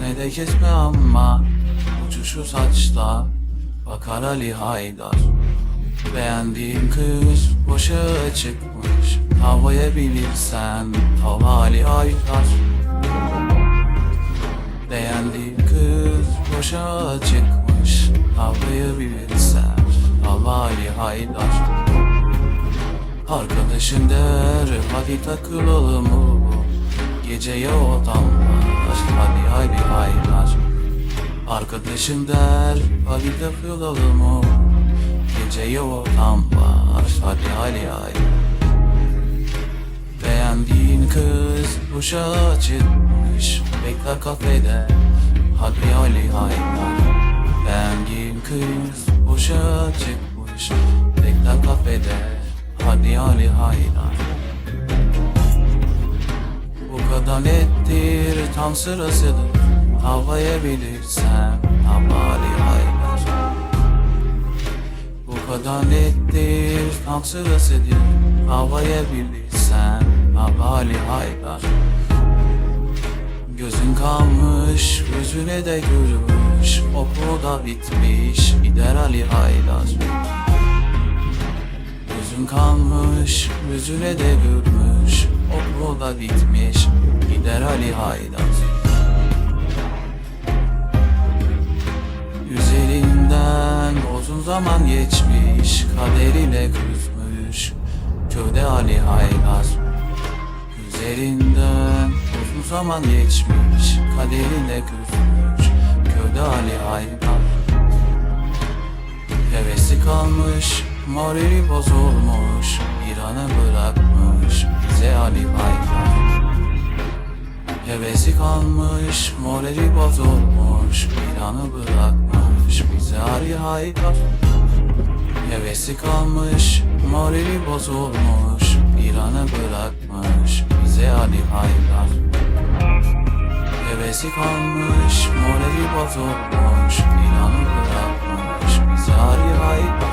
Merak etme ama uçuşu saçta Bakar Ali Haydar. Beğendiğin kız boşa çıkmış Havaya bilirsen hava Ali Haydar. Beğendiğin kız boşa çıkmış Havaya bilirsen hava Ali Haydar. Arkadaşın der hadi takılalım Geceye odamlar hadi hadi haylar Arkadaşım der hadi takılalım mı Geceye odam var hadi hadi haylar Beğendiğin kız boşa çıkmış Bekle kafede. Hadi hadi haylar Beğendiğin kız boşa çıkmış Bekle kafede. Hadi hadi haylar tam sırasıdır. Havaya bilirsen hadi haylar Bu kadar nettir. Tam sırasıdır. Havaya bilirsen hadi haylar Gözün kalmış, gözüne de görmüş. Okul da bitmiş, gider Ali Haydar. Gözün kalmış, yüzüne de görmüş. Okul da bitmiş, gider Ali Haydar zaman geçmiş Kaderiyle küsmüş Köyde Ali Haydar. Üzerinden uzun zaman geçmiş Kaderiyle küsmüş Köyde Ali Haydar. Hevesi kalmış Morali bozulmuş Bir ana bırakmış Bize Ali Haydar Hevesi kalmış Morali bozulmuş Bir anı bırakmış Ali Haydar Hevesi kalmış Morali bozulmuş Bir anı bırakmış Bize Ali Haydar Hevesi kalmış Morali bozulmuş Bir anı bırakmış Bize Ali Haydar